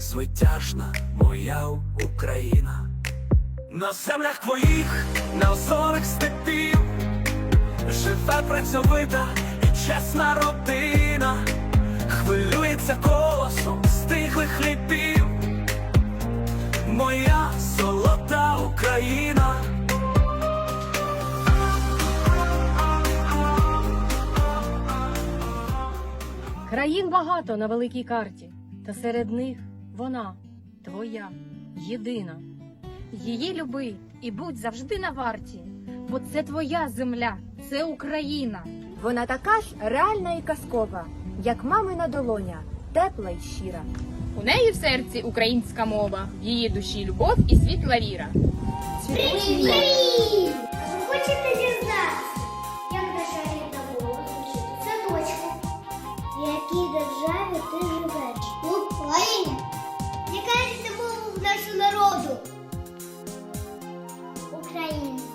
звитяжна моя Україна. На землях твоїх, на озорих степів, живе працьовита і чесна родина, хвилюється колосом стиглих хлібів, моя золота Україна. Країн багато на великій карті, та серед них вона твоя, єдина. Її люби і будь завжди на варті, бо це твоя земля, це Україна. Вона така ж реальна і казкова, як мамина долоня, тепла й щира. У неї в серці українська мова, в її душі любов і світла віра. Привіт! Хочете дізнатися, як наша рідна мова звучить у садочку? В якій державі ти живеш? В Україні. Нашого народу? Українська.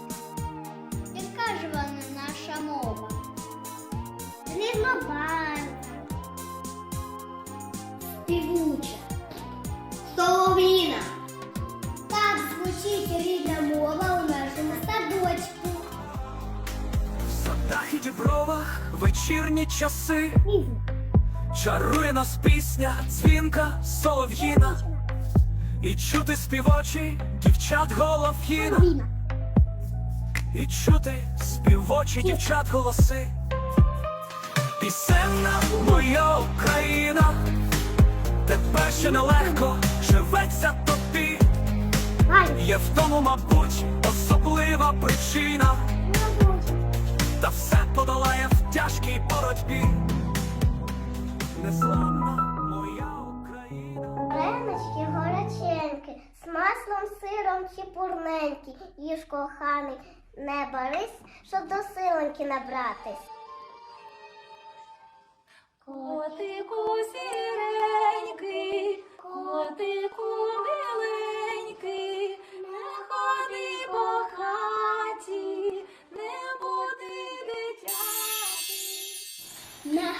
Яка ж вона наша мова? Різнобарвна. Співуча. Солов'їна. Так звучить рідна мова у нашому садочку. В садах і дібровах вечірні часи. Чарує нас пісня, дзвінка, солов'їна, і чути співочі дівчат голов'їна, і чути співочі дівчат голоси. Пісенна моя Україна, тепер ще нелегко живеться тобі. Є в тому, мабуть, особлива причина, та все подолає в тяжкій боротьбі. Незламна моя Україна. Горяченькі, з маслом, сиром чи пурненькі. Їж коханий, не барись, щоб до силоньки набратись. Котику сіренький, котику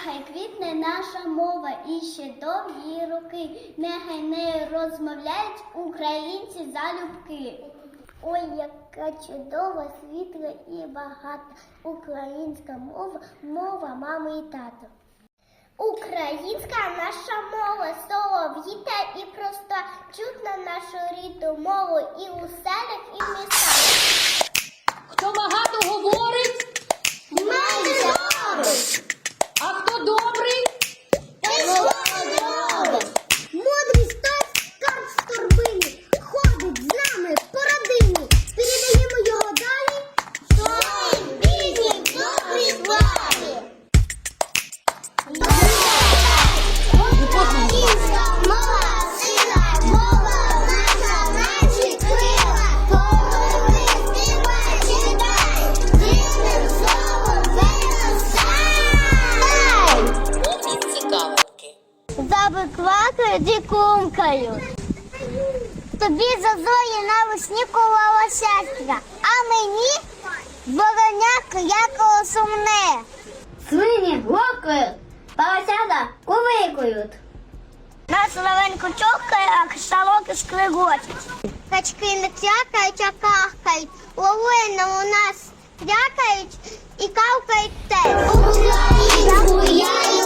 Нехай квітне наша мова і ще довгі роки. Нехай нею розмовляють українці залюбки. Ой, яка чудова, світла і багата українська мова, мова мами і тата. Українська наша мова солов'їта і проста, чутна нашу рідну мову і у квакають і кумкають. Тобі зазої навесні колола щастя, а мені вороняк якого сумне. Свині гокають, поросята кувикують. На соловеньку чохкає, а кшталоки шкригочуть. Качки не цякають, а кахкають. Ловини у нас крякають і кавкають теж. Українську я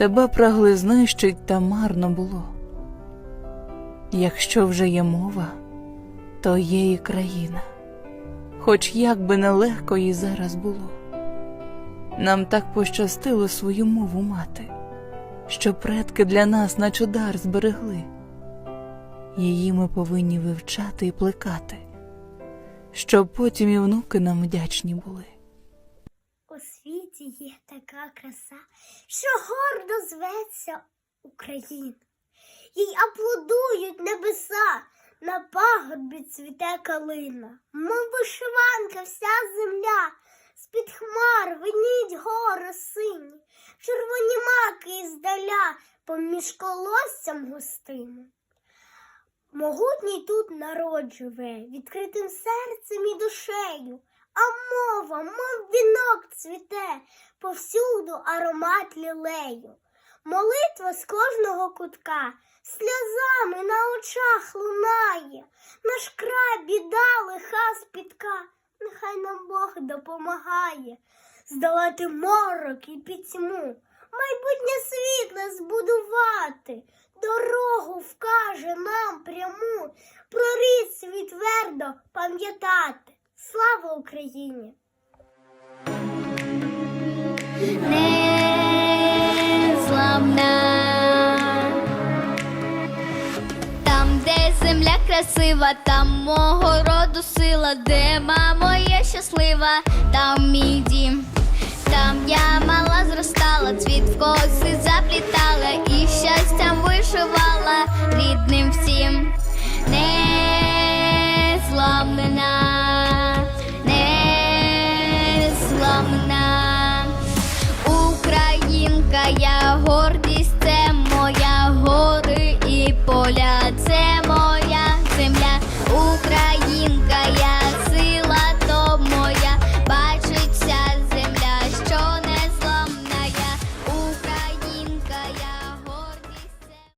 тебе прагли знищить, та марно було. Якщо вже є мова, то є і країна. хоч як би нелегко їй зараз було. Нам так пощастило свою мову мати, що предки для нас на чудар зберегли. Її ми повинні вивчати і плекати, щоб потім і внуки нам вдячні були. Є така краса, що гордо зветься Україна. Їй аплодують небеса, на пагорбі цвіте калина, мов вишиванка вся земля, з-під хмар виніть гори сині, червоні маки іздаля поміж колоссям густими. Могутній тут народ живе, відкритим серцем і душею, а мова, мов вінок цвіте, повсюду аромат лілею. Молитва з кожного кутка, сльозами на очах лунає, наш край біда лиха спітка, нехай нам Бог допомагає здолати морок і пітьму, майбутнє світло збудувати, дорогу вкаже нам пряму, про рід твердо пам'ятати. Слава Україні! незламна, там, де земля красива, там мого роду сила, де мама я щаслива, там мій дім, там я мала зростала, цвіт в коси заплітала і щастям вишивала рідним всім.